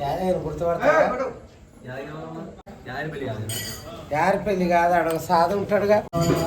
యాదగిరి గుర్తుపడతా యారి పెళ్ళి కాదు అడగ సాధు ఉంటాడుగా అయ్యో నీ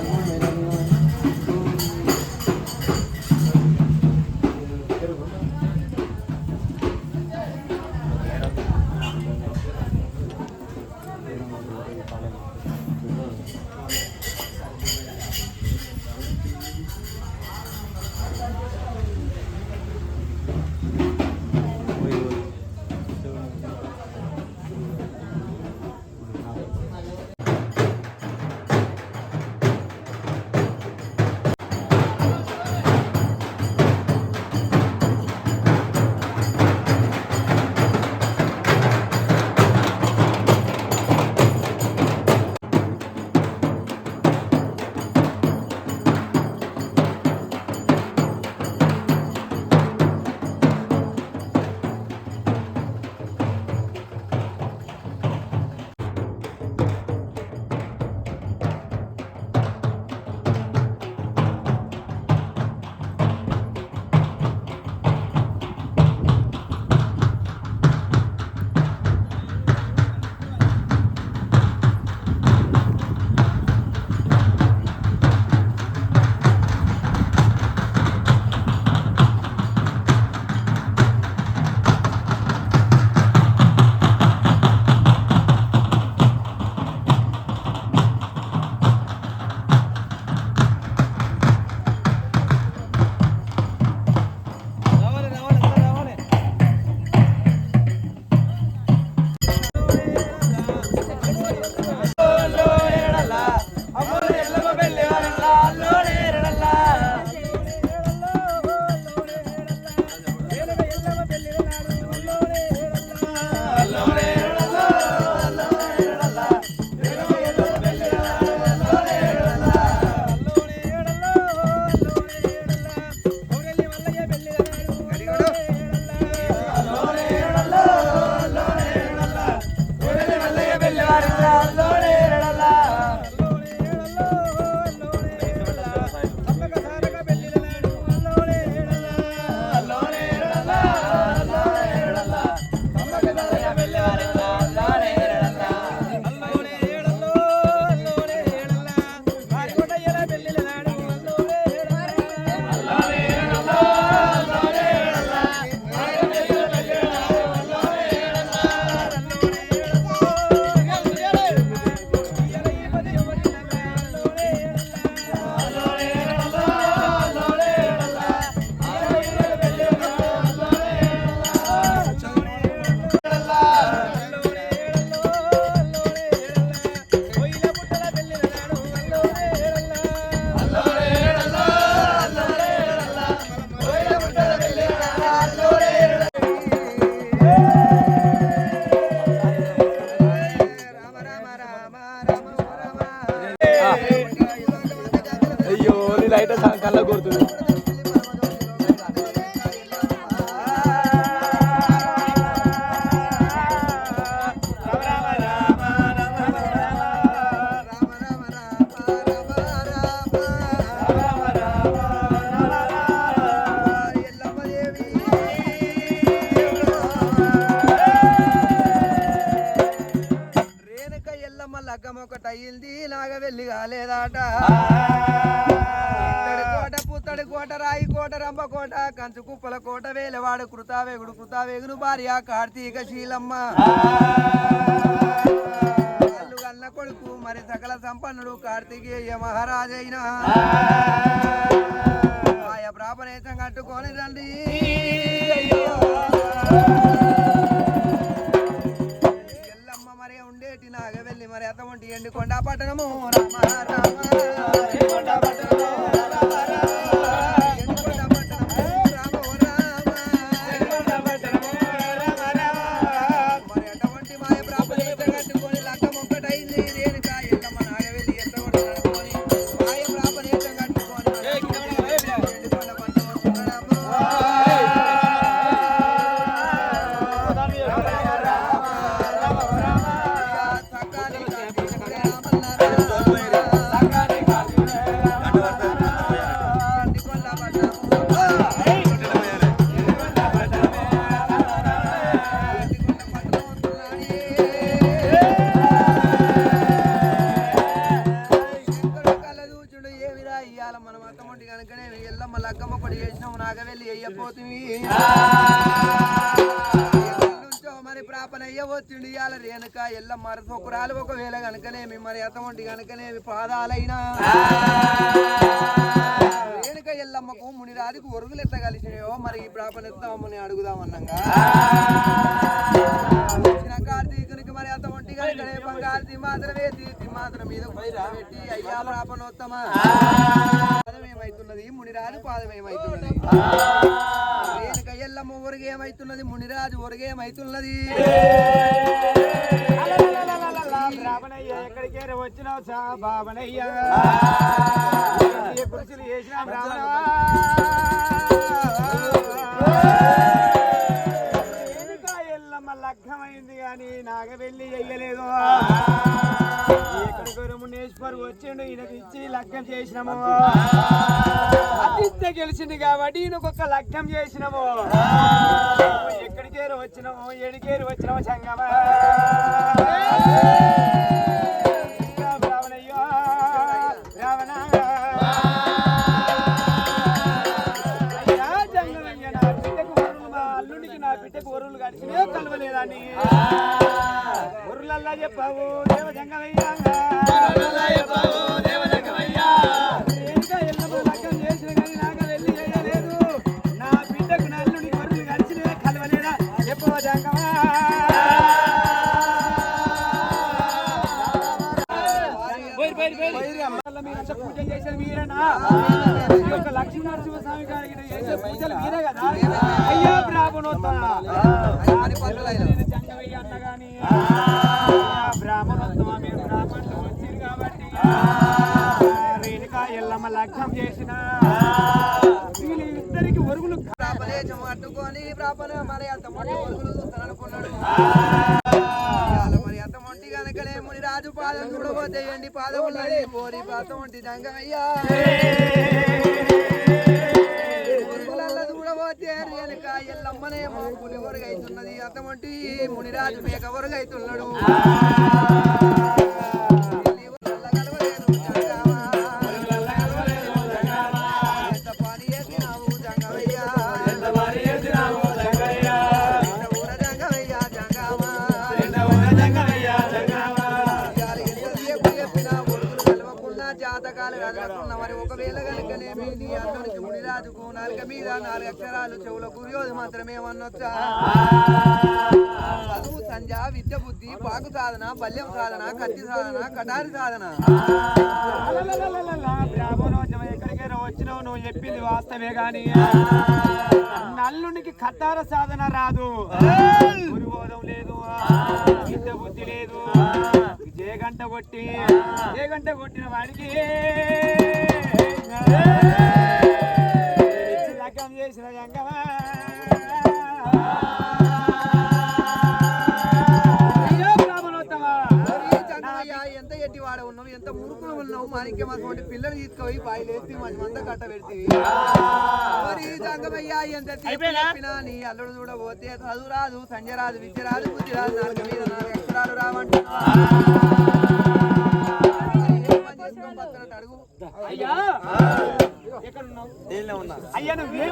బయట కళ్ళ కొడుతుంది. కృతావేగుడు కృతావేగును భార్య కార్తీక శీలమ్మ కళ్ళు అన్న కొడుకు మరి సకల సంపన్నుడు కార్తికేయ మహారాజైన ఆయ ప్రాపనేతం కట్టుకొని రండి ఎల్లమ్మ మరి ఉండేటి నాగవెల్లి వెళ్ళి మరి అత ఎండి ఎండుకొండ పట్టణము రామ రామ పట్టణము రేణుక ఎల్లమ్మకు మునిరాజుకు ఒరుగులు ఎట్ట కలిసినాయో మరి ఈ ప్రాపన ఎత్తామని అడుగుదామన్నాగా వచ్చిన కార్తీకునికి మరి అత ఒంటి కనుకనే బంగారు మాత్రమే తీర్చి మాత్రం మీద పెట్టి అయ్యా ప్రాపనోత్తమా. పాదం ఏమైతున్నది మునిరాజు పాదం ఏమైతున్నది ఒరుగేమైతున్నది? మునిరాజు ఒరుగేమైతున్నది? రావణయ్య ఎక్కడికే వచ్చినావు చా బాబనయ్య కృషులు చేసినాం రావణ. ఎల్లమ్మ కానీ నాగవెల్లి చెయ్యలేదు. ఎక్కడికి మునేశ్వర్ వచ్చిండు ఈయనకి ఇచ్చి లగ్నం చేసినాము. అతిథ్య గెలిచింది కాబట్టి ఈయనకొక లగ్నం చేసినాము. ఎక్కడికేరు వచ్చినాము ఎడికేరు వచ్చినాము సంగమా. చెప్పావు దేవ జంగమయ్య ఇంకా ఎల్లమ్మ లగ్గం చేసిన కానీ నాకు వెళ్ళి చేయలేదు నా బిడ్డకు నా అల్లునికి వరులు గడిచినే కలవలేదా చెప్పవా జంగమా పూజ చేసేది మీరేనా ఈ యొక్క లక్ష్మీ నరసింహస్వామి గారికి పూజలు మీరే పోరి పాతం ఒంటి జంగమయ్యా ఒరుగులల్ల చూడబోతే అతమంటి మునిరాజు మేక ఒకవేళ నీ నీ ముడి రాజుకు నాలుక మీద నాలుగు అక్షరాలు చెవులకు యోధి మాత్రమే అనొచ్చా చదువు సంజ విద్య బుద్ధి పాకు సాధన బల్యం సాధన కత్తి సాధన కటారి సాధన. ఎక్కడికైనా వచ్చినావు నువ్వు చెప్పింది వాస్తవే గాని నల్లునికి కట్టార సాధన రాదు గురుబోధం లేదు విద్య బుద్ధి లేదు ఏ గంట కొట్టి ఏ గంట కొట్టిన వాడికి లగ్గం చేసిన జంగమా మాణిక్యం అటువంటి పిల్లలు తీసుకుపోయి బాయిలేసి మంచి మంద కట్ట పెడితే. మరి జంగమయ్య ఎంత చెప్పినా నీ అల్లుడు చూడబోతే చదువు రాదు సంజ రాదు విద్య రాదు బుద్ధి రాదు నాలుగు మీద నాలుగు అక్షరాలు రావంటున్నా.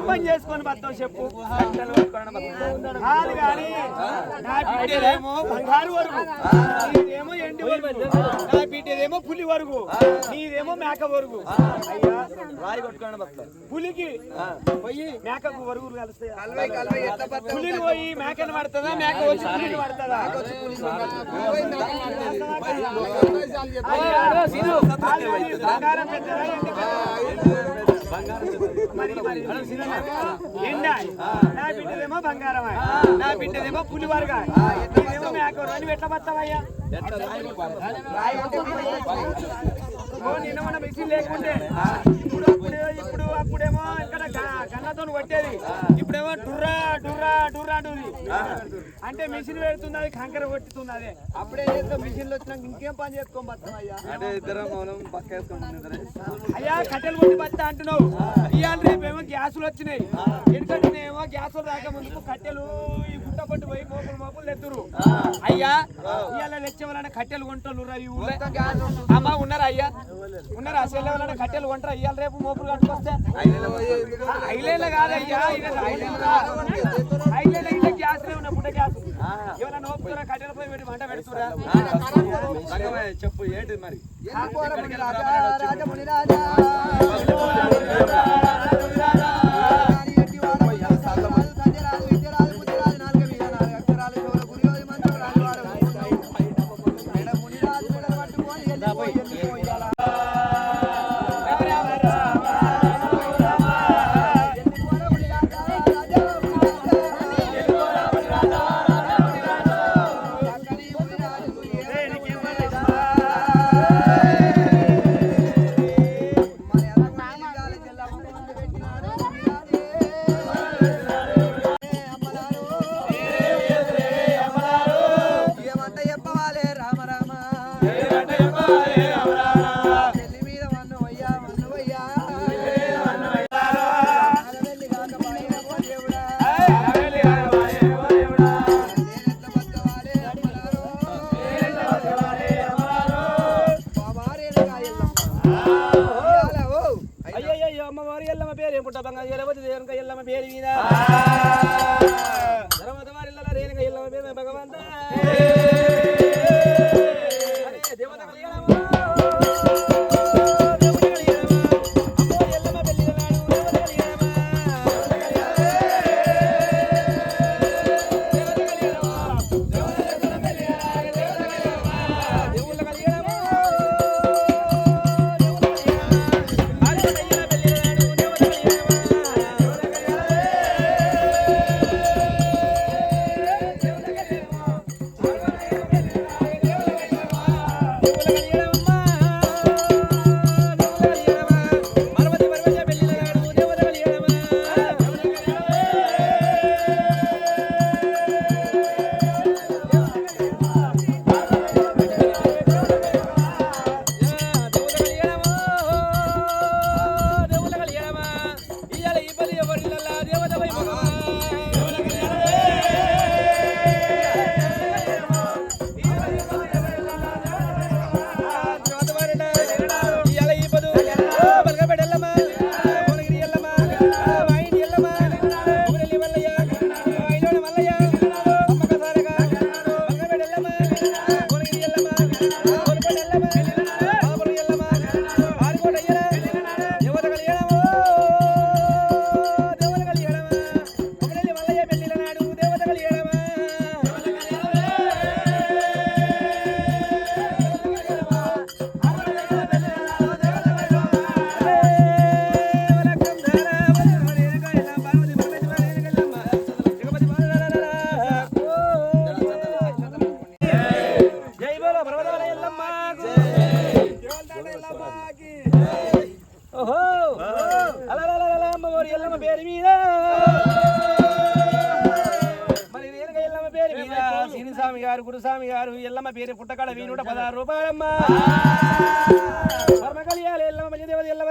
పని చేసుకొని బతావు చెప్పు. కాదు కానీ నా బిడ్డేదేమో బంగారు వరకు నీదేమో ఎండి వరకు నా బిడ్డేదేమో పులి వరకు నీదేమో మేక వరకు అయ్యా. రాయి పులికి పోయి మేకకు ఎట్లా బతకవు? పులిని పోయి మేకను పడుతుందా? మేక వచ్చి పులిని పడుతుందా? బంగారం ఎండా నా బిడ్డదేమో బంగారం. నా బిడ్డదేమో పులివరగా నీదేమో మేకవరు అని ఎట్లా బతావయ్యా మిషన్ లేకుంటే ఇప్పుడు అప్పుడేమో ఇక్కడ కొట్టేది. ఇప్పుడేమో డుర్రా డుర్రా డుర్రా డూరి అంటే మిషన్ పెడుతున్నది కంకర కొట్టుతున్నది. అప్పుడే ఏదో మిషన్లో వచ్చినాక ఇంకేం పని చేసుకోం అయ్యా? కట్టెలు కొట్టి బత్త అంటున్నావు. ఇవాళ రేపేమో గ్యాసులు వచ్చినాయి. ఎందుకంటే ఏమో గ్యాసులు రాక ముందుకు కట్టెలు ఈ గుట్ట పట్టు పోయి మోపులు మోపులు ఎత్తురు అయ్యా ఇవాళ లెచ్చేవాళ్ళ కట్టెలు కొంటారు అమ్మ ఉన్నారా అయ్యా? ఉన్న అసలు ఎవరైనా కట్టెలు వంటరా ఇవాళ రేపు మోపులు కట్టుకొస్తే ఐలేళ్ళ అయ్యా ఐలేళ్ళ ఇంట్లో గ్యాస్ పుట్ట గ్యాస్ ఎవరైనా మోపుతురా కట్టెల పోయి వంట పెడుతురా చెప్పు ఏంటి మరి రాజా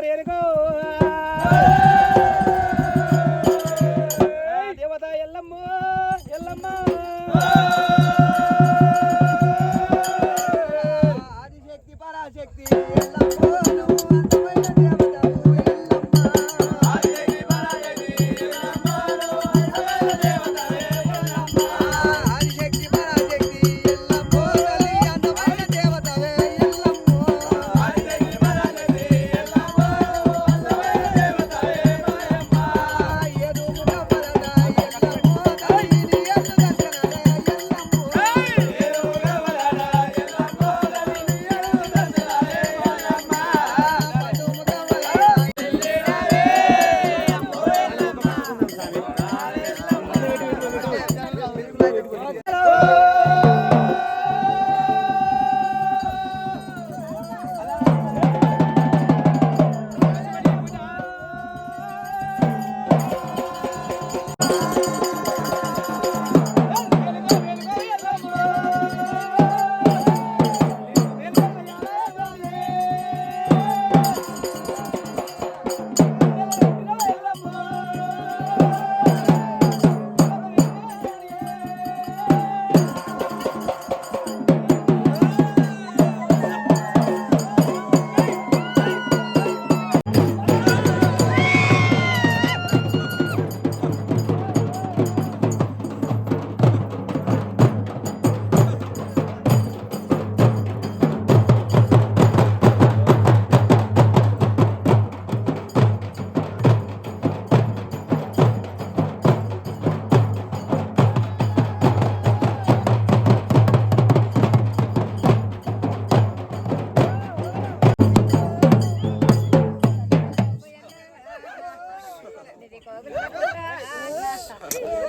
ఎరుగు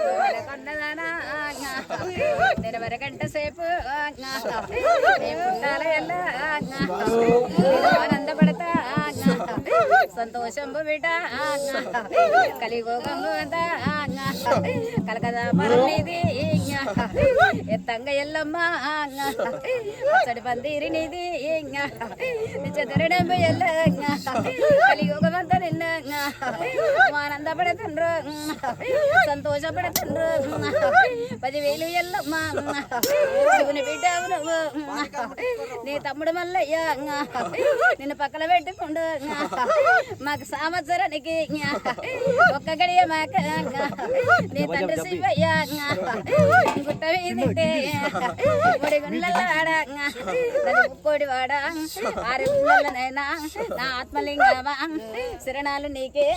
కోగుల కొన్నదానా సేపు ఆనందపడతా సంతోషంబు బిడ్డ కలిగోగంబు అంతా కలకదా మరనిది ఎత్తంగ ఎల్లమ్మ అచ్చడి పందిరి నిది చెదరడంబు ఎల్ల కలిగోగమంత నిన్న ఆనందపడుతుండ్రు సంతోషపడుతుండ్రు పదివేలు ఎల్లమ్మ శివుని బిడ్డ నీ తమ్ముడు మల్లయ్య నిన్ను పక్కన పెట్టుకుండు మాకు సంవత్సరానికి ఒక్క గడియ మాక నీ తండ్రి శివయ్య గుట్ట ముక్కోడి వాడ? ఆరు గుండలనైనా నా ఆత్మలింగమా? శరణాలు నీకే.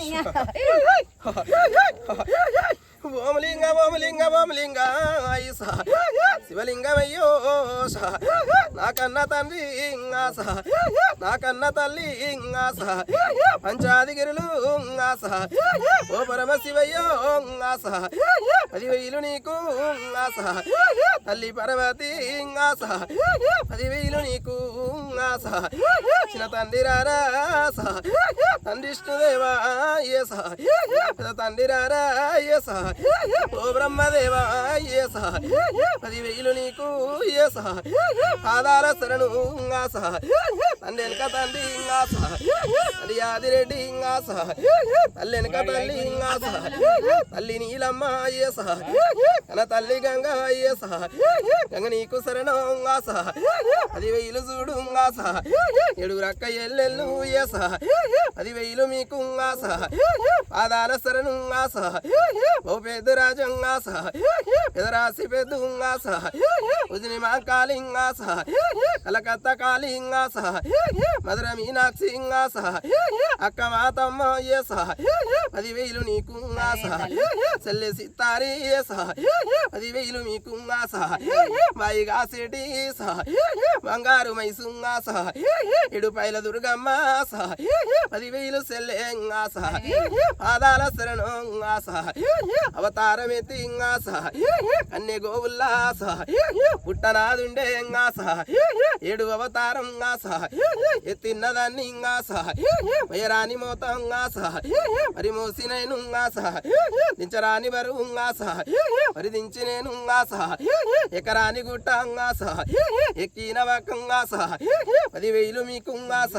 ఓమలింగ ఓమలింగ ఓమలింగ ఐస శివలింగమయ్యో స నా తండ్రి ఇంగాస. నాకన్న తల్లి ఇంగాస. పంచాదిగిరులు ఇంగాస. ఓ పరమ శివయ్యో ఇంగాస. పదివేలు నీకు ఇంగాస. తల్లి పరమతి ఇంగాస. పదివేలు నీకు ఇంగాస. చిన్న తండ్రి రారా తండ్రి ఇష్టదేవా ఏ పెద్ద తండ్రి రారా ఏ ఏస ఓ బ్రహ్మదేవా ఏ ఏస పదివేలు నీకు ఏ ఏస పాదాల శరణు ఇంగాస తండ్రి వెనక తండ్రి ఇంగాస. తల్లి ఆదిరెడ్డి ఇంగాస. తల్లి వెనక తల్లి ఇంగాస. తల్లి నీలమ్మ అయ్యేస. తన తల్లి గంగ అయ్యేస. గంగ నీకు శరణు ఇంగాస. వెయ్యిలు చూడు ఇంగాస. ఏడుగురక్క ఎల్లెల్లు ఏస వెయ్యిలు మీకు ఇంగాస. పాదాల శరణు ఇంగాస. ఓ పెద్ద రాజంగాస పెదరాసి పెద్ద ఉంగాస ఉదిని మా కాళింగాస కలకత్తా కాళింగాస మధుర మీనాక్షి ఇంగాస అక్క మాతమ్మ ఏస పదివేలు నీకు ఇంగాస చెల్లె సిత్తారి ఏస పదివేలు మీకు ఇంగాస బాయిగా సెటి బంగారు మైసుంగాస ఇడుపైల దుర్గమ్మ స పదివేలు సెల్లెంగాస పాదాల శరణంగాస అవతారమెత్తి ఇంగాస అన్ని గోవుల్లాస పుట్టనాదుండే ఇంగాస ఏడు అవతారం గాస ఎత్తిన్నదాన్ని ఇంగాస మయరాని మోతంగాస మరి మోసినైనుంగాస దించరాని బరువుంగాస మరి దించి నేనుంగాస ఎకరాని గుట్టంగాస ఎక్కిన వేలు పదివేలు మీకుంగాస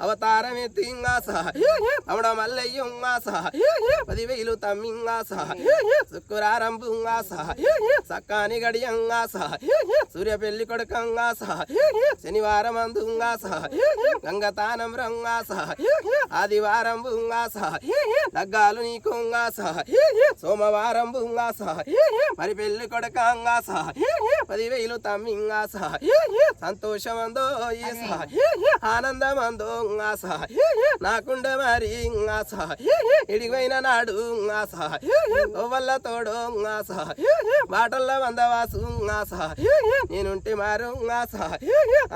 అవతారం ఎత్తింగాస అవడ మల్లయ్యంగాస పదివేలు తమ్మింగాస శుక్రారంభంగాస సక్కాని గడియంగాస సూర్య పెళ్ళి కొడుకంగాస శనివారం అందుంగాస గంగతానం రంగాస ఆదివారం బుంగాస లగ్గాలు నీకుంగాస సోమవారం బుంగాస మరి పెళ్ళి కొడకంగాస పదివేలు తమ్మింగాస సంతోషమందో ఈస ఆనందమందో ఇంగాస నాకుండ మరి ఇంగాస ఇడిగైన నాడు ఇంగాస వల్ల తోడు ఇంగాస బాటల్లో వందవాసు ఇంగాస నేనుంటే మారు ఇంగాస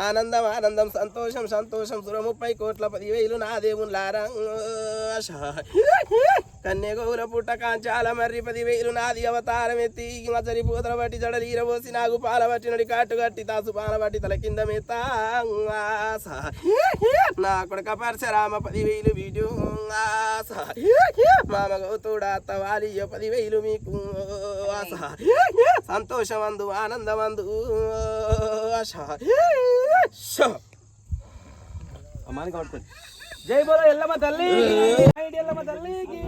ఆనందం ఆనందం సంతోషం సంతోషం. సుర ముప్పై కోట్ల పదివేలు నా దేవులారా కన్య గౌర పుట్ట కాంచాల మర్రి పదివేలు నాది అవతారం ఎత్తి మచరి పూతల బట్టి జడలు ఈరబోసి నాకు పాల పట్టి నడి కాటు కట్టి తాసు పాల బట్టి తల కింద మెత్తా నా కొడుక పరశరామ పదివేలు వీడియో మామ గౌతుడా అత్తవాలి పదివేలు మీకు. సంతోషమందు ఆనందమందు. ఆశ అమ్మాని కాబట్టి జై బోలో ఎల్లమ్మ తల్లి. ఎల్లమ్మ తల్లికి.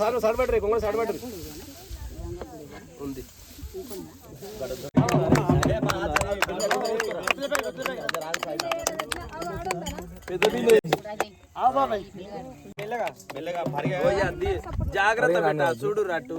సార్ సార్ పట్టరు కొంగ సార్ పట్టరు ఉంది. మెల్లగా మెల్లగా. భారీగా ఓయ్ అది జాగ్రత్త పెట్ట చూడు రట్టు.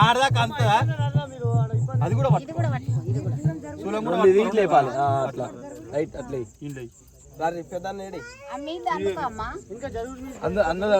ఆడదాకా అంతదా అది కూడా ఇది లేపాలి అట్లా రైట్ అట్లా ఇండ్లై అన్నదా